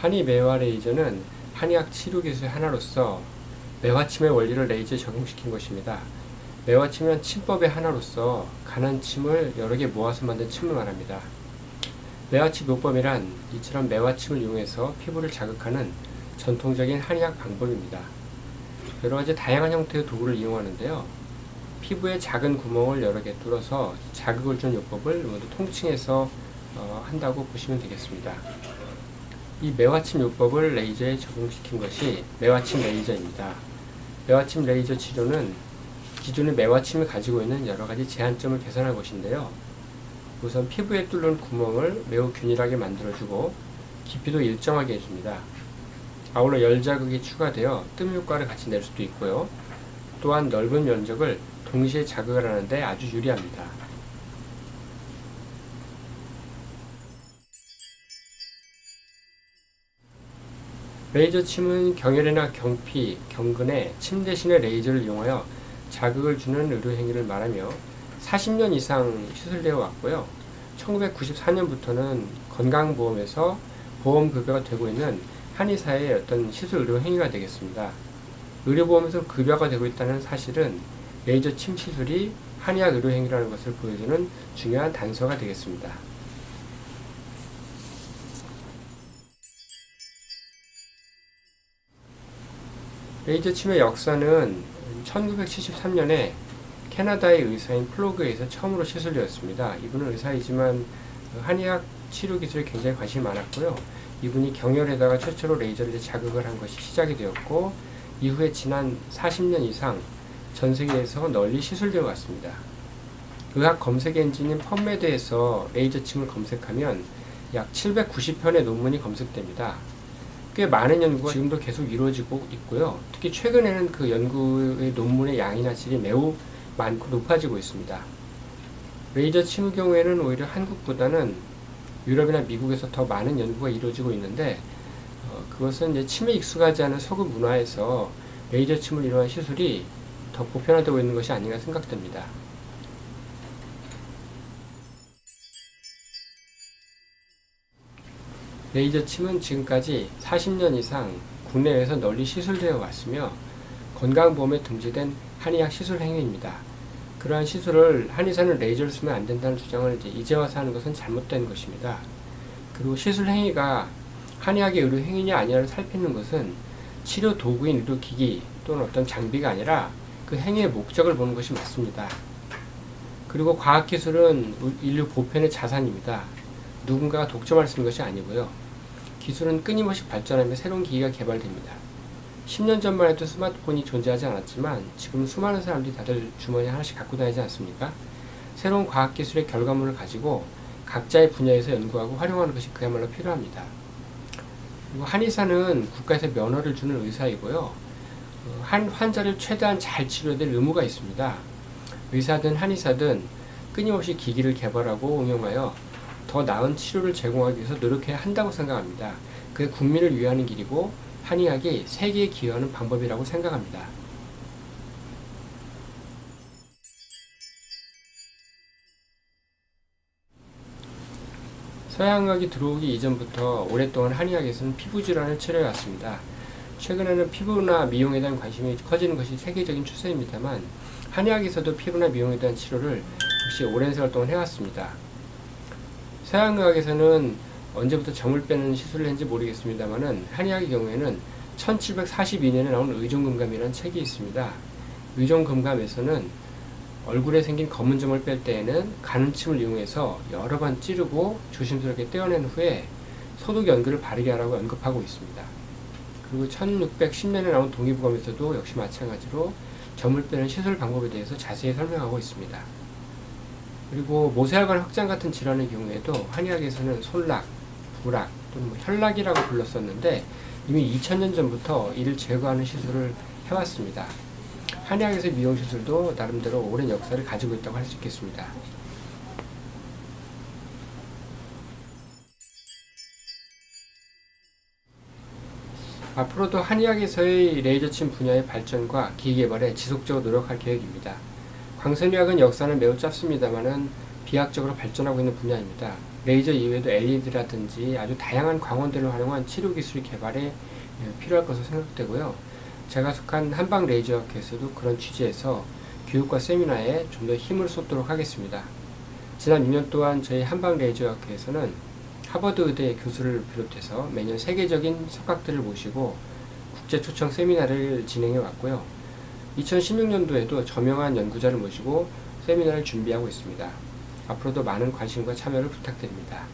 한의 매화 레이저는 한의학 치료 기술의 하나로서 매화침의 원리를 레이저에 적용시킨 것입니다. 매화침은 침법의 하나로서 가난 침을 여러 개 모아서 만든 침을 말합니다. 매화침 요법이란 이처럼 매화침을 이용해서 피부를 자극하는 전통적인 한의학 방법입니다. 여러 가지 다양한 형태의 도구를 이용하는데요. 피부에 작은 구멍을 여러 개 뚫어서 자극을 준 요법을 모두 통칭해서 어, 한다고 보시면 되겠습니다. 이 매화침 요법을 레이저에 적용시킨 것이 매화침 레이저입니다. 매화침 레이저 치료는 기존의 매화침이 가지고 있는 여러 가지 제한점을 개선한 것인데요. 우선 피부에 뚫는 구멍을 매우 균일하게 만들어주고 깊이도 일정하게 해줍니다. 아울러 열 자극이 추가되어 뜸 효과를 같이 낼 수도 있고요. 또한 넓은 면적을 동시에 자극을 하는데 아주 유리합니다. 레이저 침은 경혈이나 경피, 경근에 침 대신에 레이저를 이용하여 자극을 주는 의료 행위를 말하며 40년 이상 시술되어 왔고요. 1994년부터는 건강보험에서 보험 급여가 되고 있는 한의사의 어떤 시술 의료 행위가 되겠습니다. 의료보험에서 급여가 되고 있다는 사실은 레이저 침 시술이 한의학 의료 행위라는 것을 보여주는 중요한 단서가 되겠습니다. 레이저 침의 역사는 1973년에 캐나다의 의사인 플로그에서 처음으로 시술되었습니다. 이분은 의사이지만 한의학 치료 기술에 굉장히 관심이 많았고요. 이분이 경혈에다가 최초로 레이저를 자극을 한 것이 시작이 되었고 이후에 지난 40년 이상 전 세계에서 널리 시술되어 왔습니다. 의학 검색 엔진인 펌메드에서 레이저 침을 검색하면 약 790편의 논문이 검색됩니다. 꽤 많은 연구가 지금도 계속 이루어지고 있고요. 특히 최근에는 그 연구의 논문의 양이나 질이 매우 많고 높아지고 있습니다. 레이저 침의 경우에는 오히려 한국보다는 유럽이나 미국에서 더 많은 연구가 이루어지고 있는데 어, 그것은 이제 침에 익숙하지 않은 서구 문화에서 레이저 침을 이용한 시술이 더 보편화되고 있는 것이 아닌가 생각됩니다. 레이저 침은 지금까지 40년 이상 국내에서 널리 시술되어 왔으며 건강보험에 등재된 한의학 시술 행위입니다. 그러한 시술을 한의사는 레이저를 쓰면 안 된다는 주장을 이제 이제 와서 하는 것은 잘못된 것입니다. 그리고 시술 행위가 한의학의 의료 행위냐 아니냐를 살피는 것은 치료 도구인 의료 기기 또는 어떤 장비가 아니라 그 행위의 목적을 보는 것이 맞습니다. 그리고 과학기술은 인류 보편의 자산입니다. 누군가가 독점할 수 있는 것이 아니고요. 기술은 끊임없이 발전하며 새로운 기기가 개발됩니다. 10년 전만 해도 스마트폰이 존재하지 않았지만 지금 수많은 사람들이 다들 주머니에 하나씩 갖고 다니지 않습니까? 새로운 과학기술의 결과물을 가지고 각자의 분야에서 연구하고 활용하는 것이 그야말로 필요합니다. 그리고 한의사는 국가에서 면허를 주는 의사이고요. 어, 한 환자를 최대한 잘 치료해야 될 의무가 있습니다. 의사든 한의사든 끊임없이 기기를 개발하고 응용하여 더 나은 치료를 제공하기 위해서 노력해야 한다고 생각합니다. 그게 국민을 위하는 길이고 한의학이 세계에 기여하는 방법이라고 생각합니다. 서양의학이 들어오기 이전부터 오랫동안 한의학에서는 피부 질환을 치료해 왔습니다. 최근에는 피부나 미용에 대한 관심이 커지는 것이 세계적인 추세입니다만 한의학에서도 피부나 미용에 대한 치료를 역시 오랜 세월 동안 해왔습니다. 서양의학에서는 언제부터 점을 빼는 시술을 했는지 모르겠습니다만은 한의학의 경우에는 1742년에 나온 의종금감이라는 책이 있습니다. 의종금감에서는 얼굴에 생긴 검은 점을 뺄 때에는 가는침을 이용해서 여러 번 찌르고 조심스럽게 떼어낸 후에 소독 연기를 바르게 하라고 언급하고 있습니다. 그리고 1610년에 나온 동의보감에서도 역시 마찬가지로 점을 빼는 시술 방법에 대해서 자세히 설명하고 있습니다. 그리고 모세혈관 확장 같은 질환의 경우에도 한의학에서는 손락, 부락 또는 뭐 혈락이라고 불렀었는데 이미 2000년 전부터 이를 제거하는 시술을 해왔습니다. 한의학에서 미용 시술도 나름대로 오랜 역사를 가지고 있다고 할 수 있겠습니다. 앞으로도 한의학에서의 레이저 침 분야의 발전과 기기 개발에 지속적으로 노력할 계획입니다. 광선의학은 역사는 매우 짧습니다만은 비약적으로 발전하고 있는 분야입니다. 레이저 이외에도 LED라든지 아주 다양한 광원들을 활용한 치료 기술 개발에 예, 필요할 것으로 생각되고요. 제가 속한 한방 레이저학회에서도 그런 취지에서 교육과 세미나에 좀 더 힘을 쏟도록 하겠습니다. 지난 2년 동안 저희 한방 레이저학회에서는 하버드 의대 교수를 비롯해서 매년 세계적인 석학들을 모시고 국제 초청 세미나를 진행해 왔고요. 2016년도에도 저명한 연구자를 모시고 세미나를 준비하고 있습니다. 앞으로도 많은 관심과 참여를 부탁드립니다.